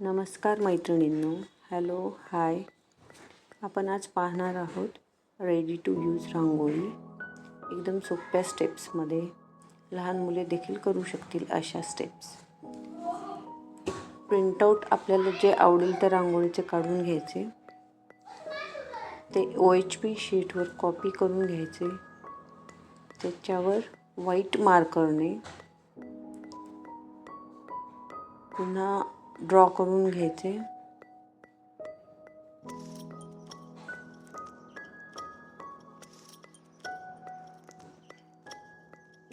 नमस्कार मैत्रिणींनो. Hello hi. आपण आज पाहणार आहोत रेडी टू यूज रांगोळी. एकदम सोप्या स्टेप्समध्ये लहान मुले देखील करू शकतील अशा स्टेप्स प्रिंटआउट आपल्याला जे आवडेल त्या रांगोळीचे काढून घ्यायचे. ते ओ एच पी शीटवर कॉपी करून घ्यायचे. त्याच्यावर व्हाईट मार्करने पुन्हा ड्रॉ करून घ्यायचे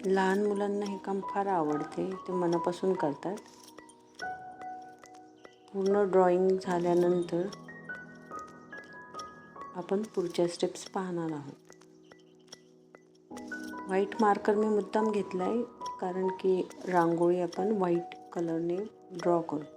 लहान मुलांना हे काम फार आवडते ते मनापासून करतात. पूर्ण ड्रॉइंग झाल्यानंतर आपण पुढच्या स्टेप्स पाहणार आहोत. व्हाईट मार्कर मी मुद्दाम घेतला आहे कारण की रांगोळी आपण व्हाईट कलरने ड्रॉ करतो.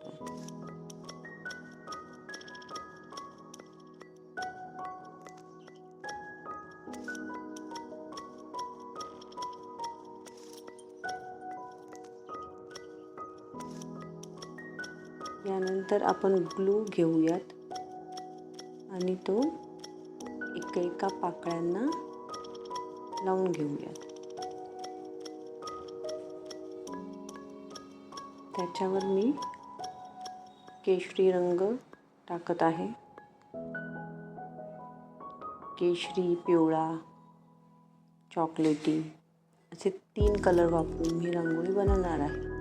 यानंतर आपण ग्लू घेऊयात. आणि तो एका एका पाकळ्यांना लावून घेऊयात. त्याच्यावर मी केशरी रंग टाकत आहे. केशरी पिवळा चॉकलेटी असे तीन कलर वापरून मी रंगोळी बनवणार आहे.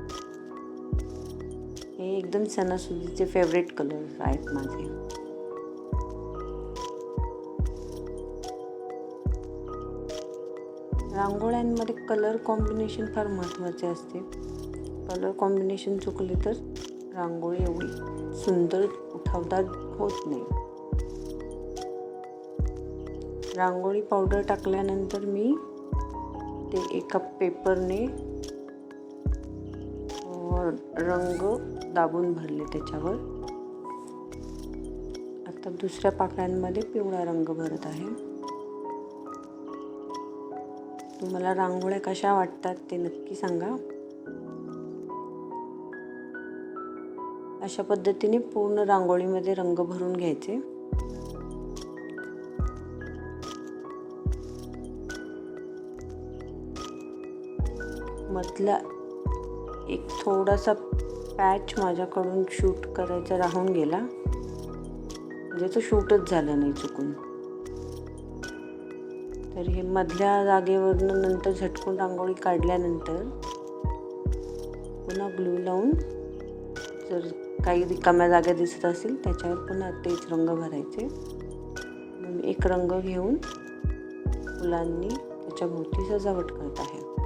हे एकदम सणासुदीचे फेवरेट कलर्स आहेत माझे. रांगोळ्यांमध्ये कलर कॉम्बिनेशन फार महत्त्वाचे असते. कलर कॉम्बिनेशन चुकले तर रांगोळी एवढी सुंदर उठावदार होत नाही. रांगोळी पावडर टाकल्यानंतर मी ते एका पेपरने रंग दाबून भरले त्याच्यावर. आता दुसऱ्या पाकळ्यांमध्ये पिवळा रंग भरत आहे. तुम्हाला रांगोळ्या कशा वाटतात ते नक्की सांगा. अशा पद्धतीने पूर्ण रांगोळीमध्ये रंग भरून घ्यायचे. मधला एक थोडासा पॅच माझ्याकडून शूट करायचा राहून गेला. म्हणजे तो शूटच झाला नाही चुकून. तर हे मधल्या जागेवरनं नंतर झटकून रांगोळी काढल्यानंतर पुन्हा ग्लू लावून जर काही रिकाम्या जागा दिसत असतील त्याच्यावर पुन्हा तेच रंग भरायचे. एक रंग घेऊन फुलांनी त्याच्या भोवती सजावट करत आहे.